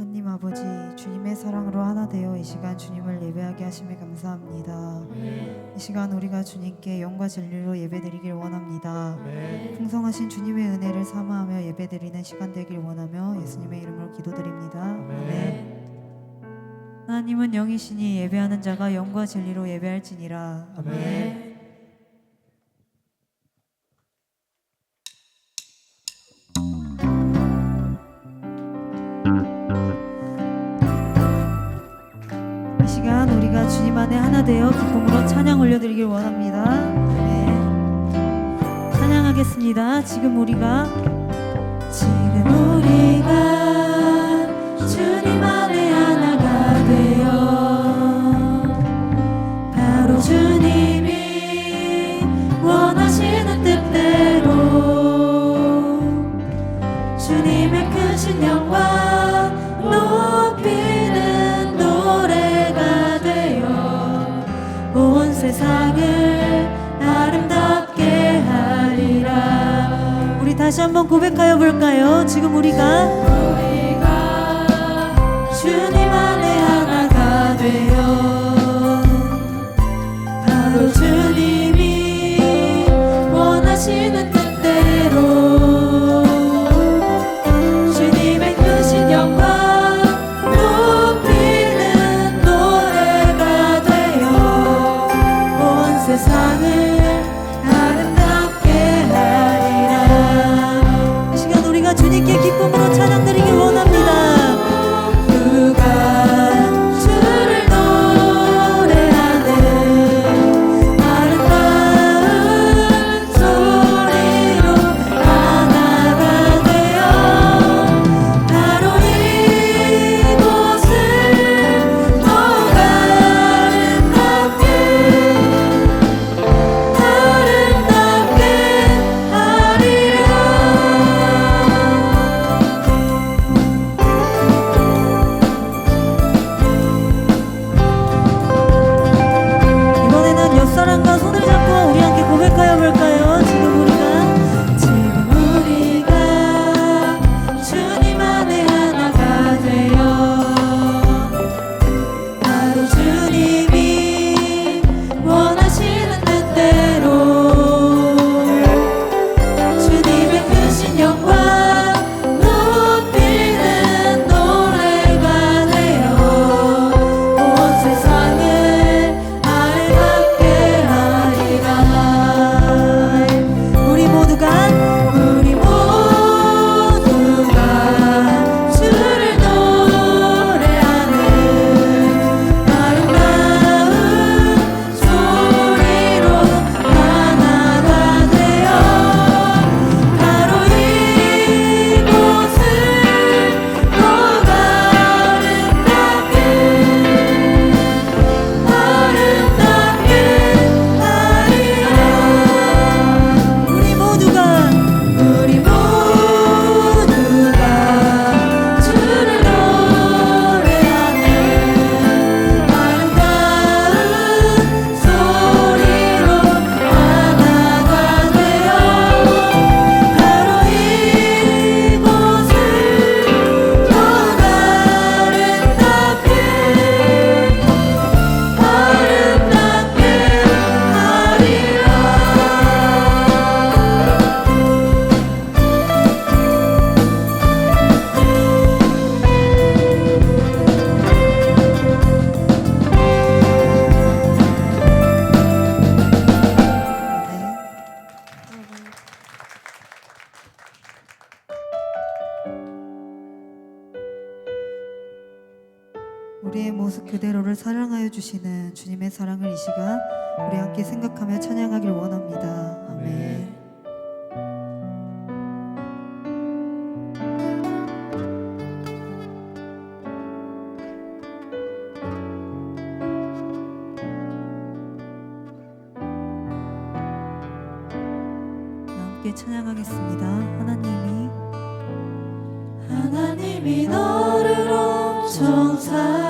하나님 아버지 주님의 사랑으로 하나 되어 이 시간 주님을 예배하게 하심에 감사합니다. 이 시간 우리가 주님께 영과 진리로 예배드리길 원합니다. 풍성하신 주님의 은혜를 사모하며 예배드리는 시간 되길 원하며 예수님의 이름으로 기도드립니다. 아멘. 하나님은 영이시니 예배하는 자가 영과 진리로 예배할지니라. 아멘. 시간 우리가 주님 안에 하나 되어 기쁨으로 찬양 올려드리길 원합니다. 아멘. 찬양하겠습니다. 지금 우리가 지금 우리가 다시 한번 고백하여 볼까요? 지금 우리가 주님 주시는 주님의 사랑을 이 시간 우리 함께 생각하며 찬양하길 원합니다. 아멘. 함께 찬양하겠습니다. 하나님이 하나님이 너를 엄청 사랑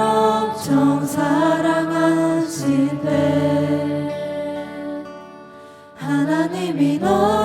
하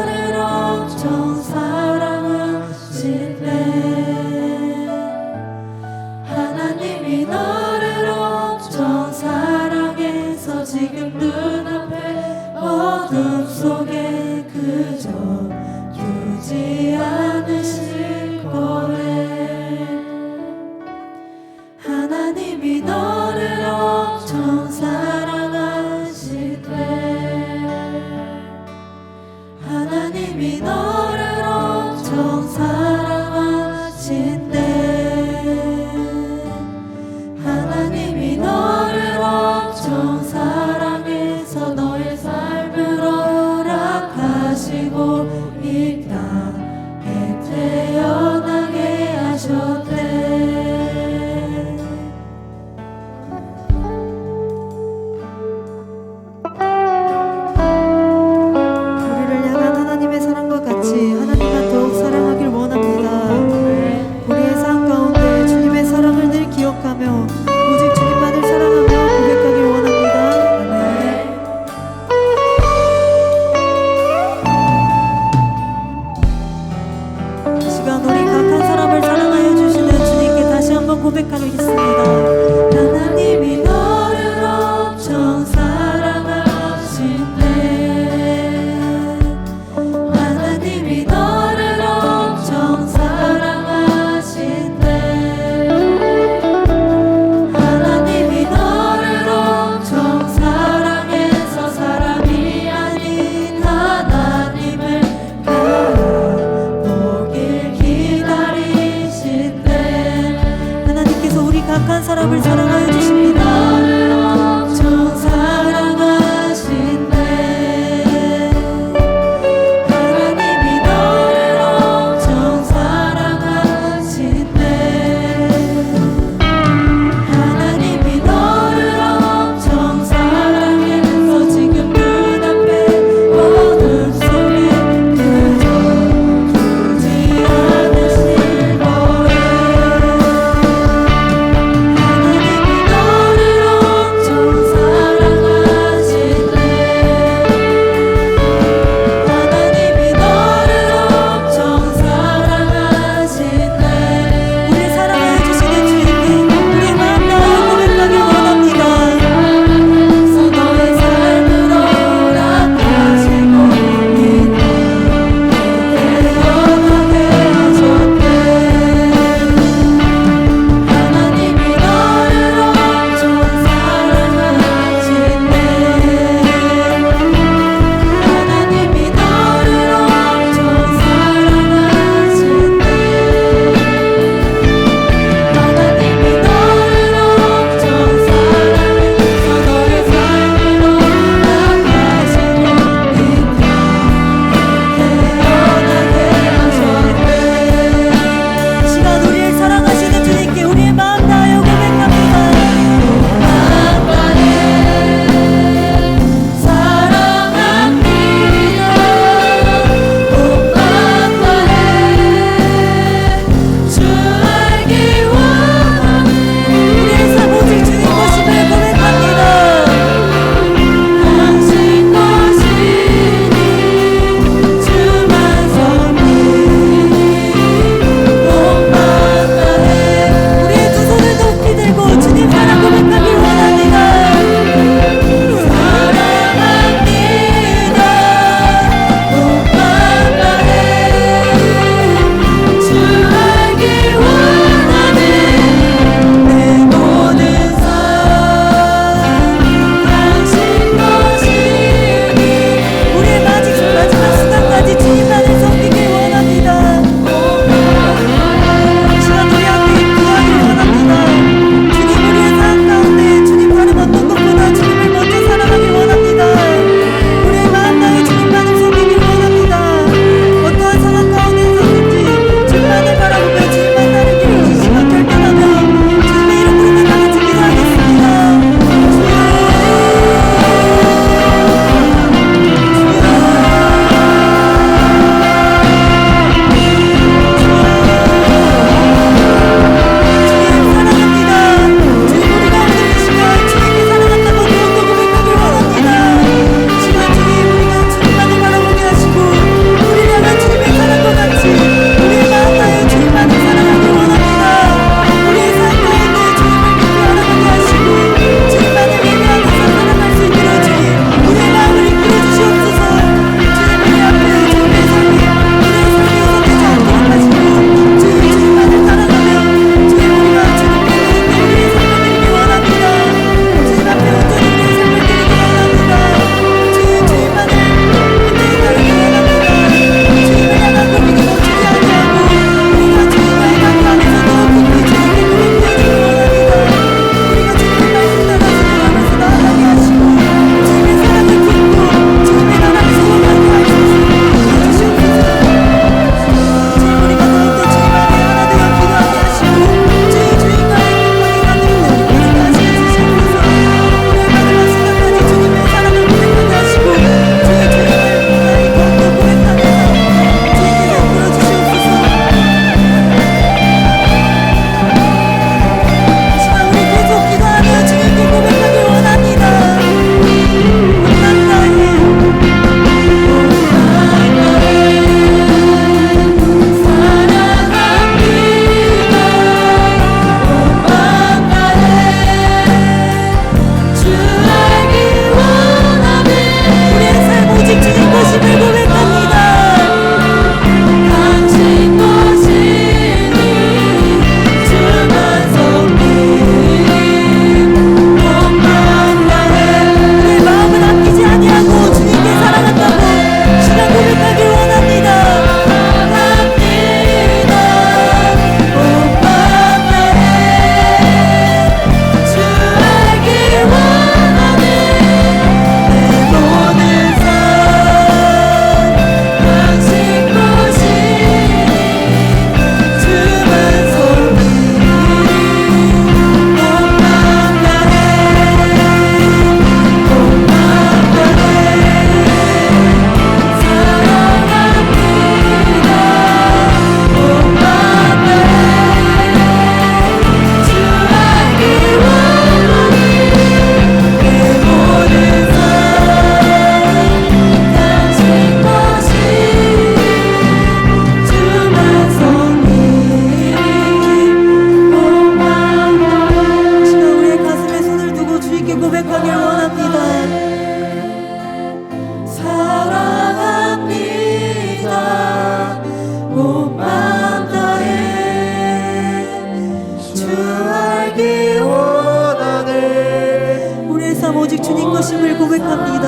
na vida.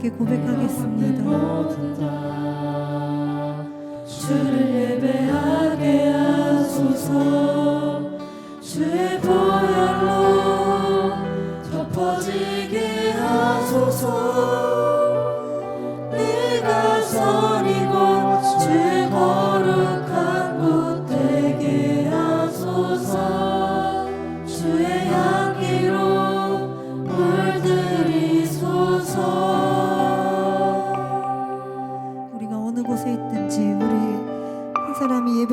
함께 고백하겠습니다. 네,